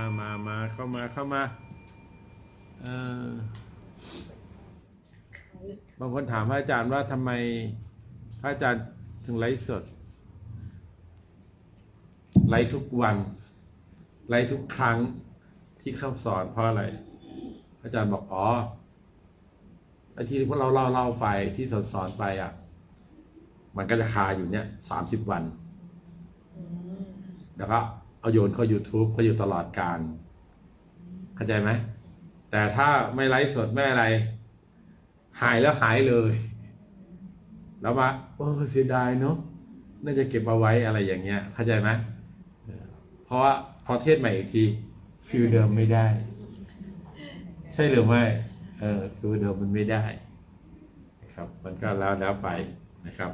ามามาเข้ามาเข้ามาเออบางคนถามพระอาจารย์ว่าทำไมพระอาจารย์ถึงไลฟ์สด ไลฟ์ทุกวัน ไลฟ์ทุกครั้งที่เข้าสอนเพราะอะไร พระอาจารย์บอกอ๋อไอ้ที่พวกเราเล่าเล่าไปที่สอนสอนไปอะ มันก็จะคาอยู่เนี่ยสามสิบวัน แล้วก็ เอาโยนเข้า YouTube ก็อยู่ตลอดการเข้าใจไหมแต่ถ้าไม่ไลฟ์สดไม่อะไร หายแล้วหายเลย แล้วมาโอ้เสียดายเนาะน่าจะเก็บเอาไว้อะไรอย่างเงี้ย เข้าใจไหมเออเพราะว่าพอเทศใหม่อีกทีฟิลเดิมไม่ได้ ใช่หรือไม่เออฟิลเดิมมันไม่ได้นะครับ มันก็แล้วแล้วไปนะครับ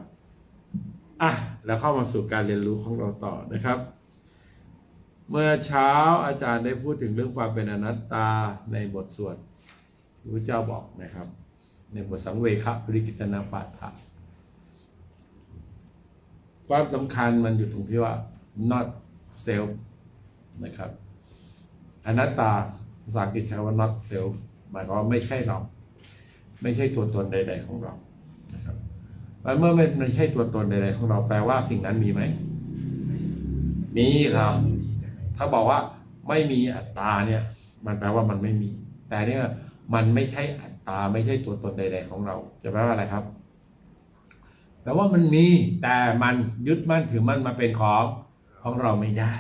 อะแล้วเข้ามาสู่การเรียนรู้ของเราต่อนะครับ เมื่อเช้าอาจารย์ได้พูดถึงเรื่องความเป็นอนัตตาในบทสวดพระเจ้าบอกนะครับ ในบทสังเวคปริกิตนาปาฐะความสำคัญมันอยู่ตรงที่ว่า not self นะครับอนัตตาภาษาอังกฤษใช้ว่า not self หมายความว่าไม่ใช่เรา ไม่ใช่ตัวตนใด ๆ ของเรานะครับแล้วเมื่อไม่ใช่ตัวตนใดๆของเราแปลว่าสิ่งนั้นมีไหมมีครับ ถ้าบอกว่าไม่มีอัตตาเนี่ย มันแปลว่ามันไม่มี แต่เนี่ยมันไม่ใช่อัตตาไม่ใช่ตัวตนใด ๆ ของเรา จะแปลว่าอะไรครับแปลว่ามันมีแต่มันยึดมั่นถือมั่นมาเป็นของของเราไม่ได้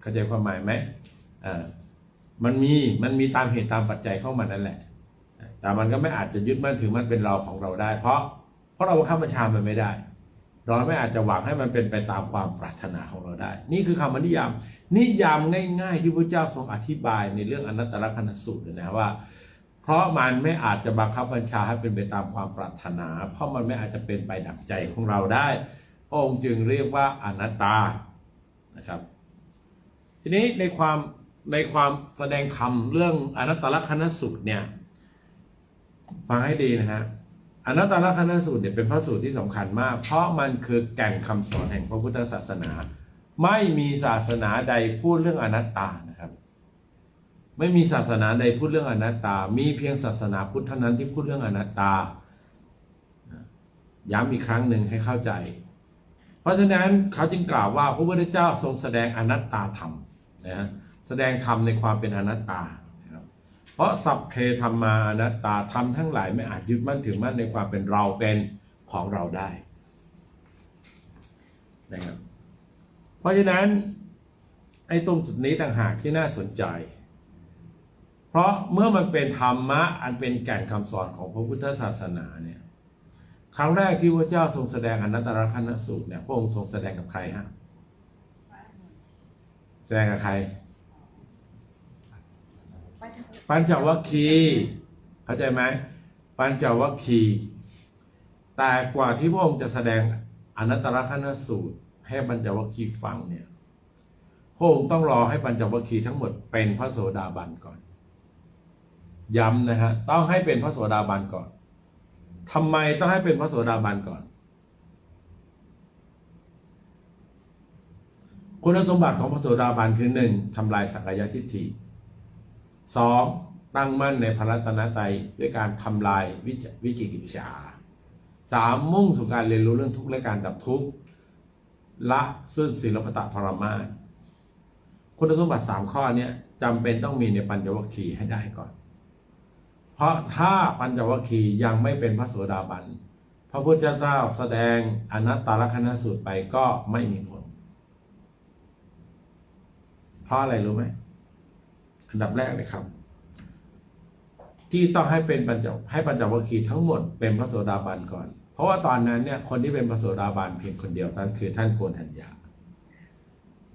เข้าใจความหมายไหมอ่ามันมีมันมีตามเหตุตามปัจจัยเข้ามานั่นแหละ แต่มันก็ไม่อาจจะยึดมั่นถือมั่นเป็นเราของเราได้ เพราะเพราะเราบังคับบัญชามันไม่ได้ เราไม่อาจจะหวังให้มันเป็นไปตามความปรารถนาของเราได้ นี่คือคำนิยาม นิยามง่าย ๆ ที่พระเจ้าทรงอธิบายในเรื่องอนัตตลกนสูตรนะว่า เพราะมันไม่อาจจะบังคับบัญชาให้เป็นไปตามความปรารถนา เพราะมันไม่อาจจะเป็นไปดังใจของเราได้พระองค์จึงเรียกว่าอนัตตานะครับ ทีนี้ในความในความแสดงธรรมเรื่องอนัตตลกนสูตรเนี่ยฟังให้ดีนะฮะ อนัตตลกนสูตรเนี่ยเป็นพระสูตรที่สำคัญมาก เพราะมันคือแก่นคำสอนแห่งพระพุทธศาสนา ไม่มีศาสนาใดพูดเรื่องอนัตตานะครับ ไม่มีศาสนาใดพูดเรื่องอนัตตา มีเพียงศาสนาพุทธเท่านั้นที่พูดเรื่องอนัตตา ย้ำอีกครั้งหนึ่งให้เข้าใจ เพราะฉะนั้นเขาจึงกล่าวว่าพระพุทธเจ้าทรงแสดงอนัตตาธรรมนะแสดงธรรมในความเป็นอนัตตา เพราะสัพเพธรรมานัตตาธรรมทั้งหลายไม่อาจยึดมั่นถือมั่นในความเป็นเราเป็นของเราได้นะครับเพราะฉะนั้นไอ้ตรงจุดนี้ต่างหากที่น่าสนใจ เพราะเมื่อมันเป็นธรรมะอันเป็นแก่นคำสอนของพระพุทธศาสนาเนี่ยครั้งแรกที่พระเจ้าทรงแสดงอนัตตลกนสูตรเนี่ยพระองค์ทรงแสดงกับใครฮะแสดงกับใคร ปัญจวัคคีย์เข้าใจไหมปัญจวัคคีย์แต่กว่าที่พระองค์จะแสดงอนัตตลกนสูตร ให้ปัญจวัคคีย์ฟังเนี่ยพระองค์ต้องรอให้ปัญจวัคคีย์ทั้งหมดเป็นพระโสดาบันก่อน ย้ำนะฮะต้องให้เป็นพระโสดาบันก่อนทำไมต้องให้เป็นพระโสดาบันก่อน คุณสมบัติของพระโสดาบันคือหนึ่งทำลายสักยทิฏฐิ สองตั้งมั่นในพระรัตนตรัยด้วยการทำลายวิจวิจิกิจฉาสามมุ่งสู่การเรียนรู้เรื่องทุกข์และการดับทุกข์ละซึ่งศีลปตะทรมานคุณสมบัติสามข้อนี้จำเป็นต้องมีในปัญจวัคคีย์ให้ได้ก่อน เพราะถ้าปัญจวัคคีย์ยังไม่เป็นพระโสดาบัน พระพุทธเจ้าแสดงอนัตตลกนสูตรไปก็ไม่มีผล เพราะอะไรรู้ไหม อันดับแรกเลยครับ ที่ต้องให้เป็นปัญจให้ปัญจวัคคีย์ทั้งหมดเป็นพระโสดาบันก่อน เพราะว่าตอนนั้นเนี่ยคนที่เป็นพระโสดาบันเพียงคนเดียวท่านคือท่านโกนทัญญา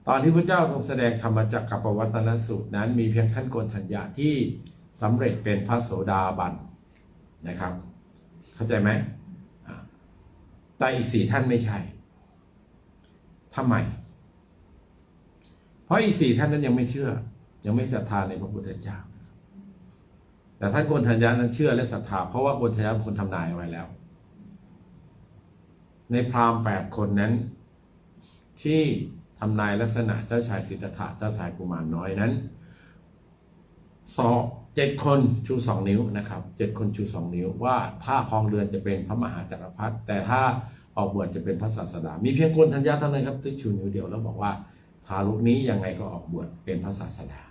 ตอนที่พระเจ้าทรงแสดงธรรมจักรกับปวัตนสูตรนั้นมีเพียงท่านโกนทัญญาที่สำเร็จเป็นพระโสดาบันนะครับ เข้าใจไหมแต่อีกสี่ท่านไม่ใช่ทำไม เพราะอีกสี่ท่านนั้นยังไม่เชื่อ ยังไม่ศรัทธาในพระพุทธเจ้า แต่ท่านโกนทัญญานั้นเชื่อและศรัทธาเพราะว่าโกนทัญญาเป็นคนทำนายไว้แล้ว ในพราหมณ์แปดคนนั้น ที่ทำนายลักษณะเจ้าชายสิทธัตถะเจ้าชายกุมารน้อยนั้นสองเจ็ดคนชูสองนิ้วนะครับเจ็ดคนชูสองนิ้วว่าถ้าครองเรือนจะเป็นพระมหาจักรพรรดิแต่ถ้าออกบวชจะเป็นพระศาสดา มีเพียงคนธัญญาเท่านั้นครับที่ชูนิ้วเดียวแล้วบอกว่าทารุกนี้ยังไงก็ออกบวชเป็นพระศาสดา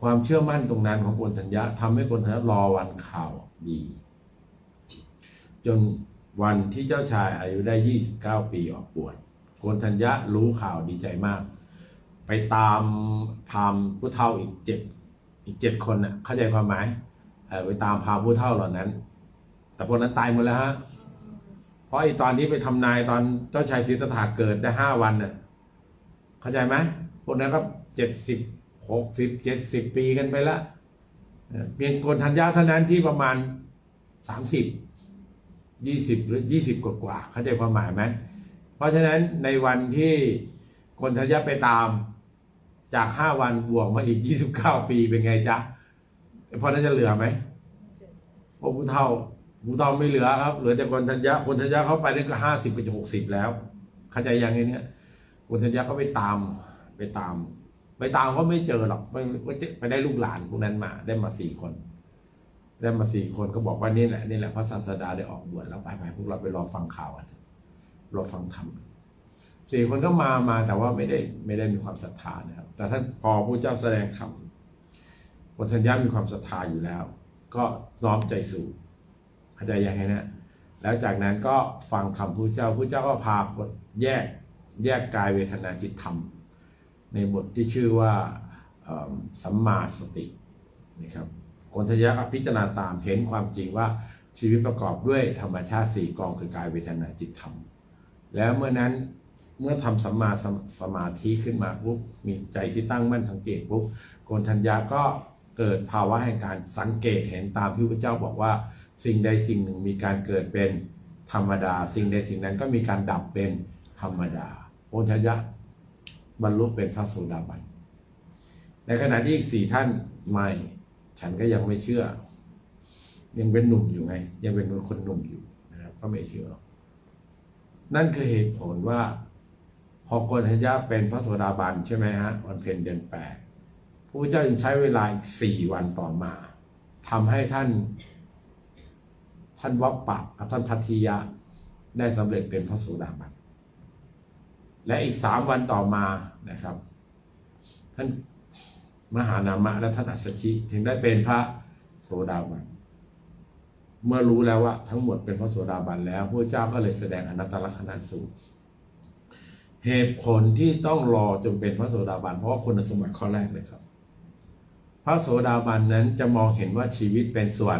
ความเชื่อมั่นตรงนั้นของคนธัญญาทำให้คนธัญญารอวันข่าวดี จนวันที่เจ้าชายอายุได้ 29 ปีออกบวชโกนธัญญะรู้ข่าวดีใจมาก ไปตามพามผู้เฒ่าอีกเจ็ดอีกเจ็ดคนน่ะเข้าใจความหมายไปตามพามผู้เฒ่าเหล่านั้น แต่พวกนั้นตายหมดแล้วฮะเพราะไอ้ตอนที่ไปทำนายตอนเจ้าชายสิทธัตถะเกิดได้ห้าวันน่ะเข้าใจไหมพวกนั้นก็เจ็ดสิบ หกสิบเจ็ดสิบปีกันไปละเพียงคนทันยาเท่านั้นที่ประมาณสามสิบยี่สิบหรือยี่สิบกว่าๆเข้าใจความหมายไหมเพราะฉะนั้นในวันที่คนทัญญาไปตามจากห้าวันบวกมาอีกยี่สิบเก้าปีเป็นไงจ๊ะพอนั้นจะเหลือไหมพวกผู้เฒ่าผู้เฒ่าไม่เหลือครับ เหลือแต่คนทัญญาคนทัญญาเขาไปได้ก็ห้าสิบก็จะหกสิบแล้วเข้าใจยังไงเนี่ยคนทัญญาก็ไปตามไปตาม ไปตามก็ไม่เจอหรอกไปไปไปได้ลูกหลานพวกนั้นมาได้มาสี่คน ได้มาสี่คนก็บอกว่านี่แหละนี่แหละพระศาสดาได้ออกบวชแล้วไปไปพวกเราไปรอฟังข่าวกันรอฟังธรรมสี่คนก็มามาแต่ว่าไม่ได้ไม่ได้มีความศรัทธานะครับ แต่ท่านพอพระเจ้าแสดงธรรมคนทัญญามีความศรัทธาอยู่แล้ว ก็น้อมใจสู่เข้าใจยังไงนะแล้วจากนั้นก็ฟังคำพระเจ้าพระเจ้าก็พาคนแยกแยกกายเวทนาจิตธรรม ในบทที่ชื่อว่าสัมมาสตินะครับโคนทยะก็พิจารณาตามเห็นความจริงว่าชีวิตประกอบด้วยธรรมชาติสี่กองคือกายเวทนาจิตธรรม แล้วเมื่อนั้นเมื่อทำสัมมาสมสมาธิขึ้นมาปุ๊บมีใจที่ตั้งมั่นสังเกตปุ๊บโกนทัญญาก็เกิดภาวะแห่งการสังเกตเห็นตามที่พระเจ้าบอกว่า สิ่งใดสิ่งหนึ่งมีการเกิดเป็นธรรมดา สิ่งใดสิ่งนั้นก็มีการดับเป็นธรรมดาโกนทัญญะ บรรลุเป็นพระโสดาบัน ในขณะที่อีกสี่ท่านไม่ ฉันก็ยังไม่เชื่อ ยังเป็นหนุ่มอยู่ไง ยังเป็นคนหนุ่มอยู่นะครับก็ไม่เชื่อหรอกนั่นคือเหตุผลว่า พอโกนทัญญาเป็นพระโสดาบันใช่ไหมฮะวันเพ็ญเดือนแปดพระเจ้าจึงใช้เวลาอีกสี่วันต่อมาทำให้ท่าน ท่านวัปปะกับท่านพัทธิยะได้สำเร็จเป็นพระโสดาบัน และอีกสามวันต่อมานะครับ ท่านมหานามะและท่านอัสชิถึงได้เป็นพระโสดาบัน เมื่อรู้แล้วว่า ทั้งหมดเป็นพระโสดาบันแล้วพระเจ้าก็เลยแสดงอนัตตลักษณะสูตรเหตุผลที่ต้องรอจนเป็นพระโสดาบันเพราะว่าคุณสมบัติข้อแรกเลยครับ พระโสดาบันนั้นจะมองเห็นว่าชีวิตเป็นส่วน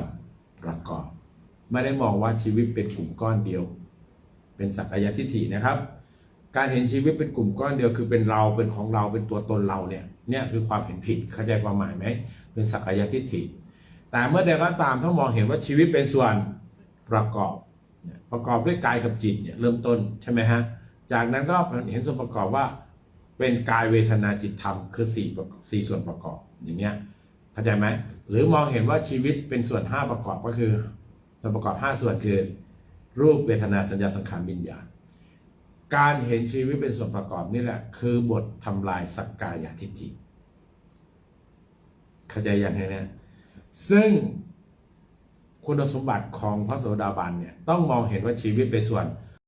ประกอบ ไม่ได้มองว่าชีวิตเป็นกลุ่มก้อนเดียว เป็นสักยทิฏฐินะครับ การเห็นชีวิตเป็นกลุ่มก้อนเดียวคือเป็นเราเป็นของเราเป็นตัวตนเราเนี่ยเนี่ยคือความเห็นผิดเข้าใจความหมายไหมเป็นสักยทิฏฐิ แต่เมื่อใดก็ตามถ้ามองเห็นว่าชีวิตเป็นส่วนประกอบประกอบด้วยกายกับจิตเนี่ยเริ่มต้นใช่ไหมฮะจากนั้นก็เห็นส่วนประกอบว่า เป็นกายเวทนาจิตธรรมคือสี่สี่ส่วนประกอบอย่างเงี้ยเข้าใจไหมหรือมองเห็นว่าชีวิตเป็นส่วนห้าประกอบก็คือ ส่วนประกอบห้าส่วนคือ รูปเวทนาสัญญาสังขารวิญญาณ การเห็นชีวิตเป็นส่วนประกอบนี่แหละ คือบททำลายสักกายทิฏฐิเข้าใจอย่างไรเนี่ยซึ่งคุณสมบัติของพระโสดาบันเนี่ยต้องมองเห็นว่าชีวิตเป็นส่วน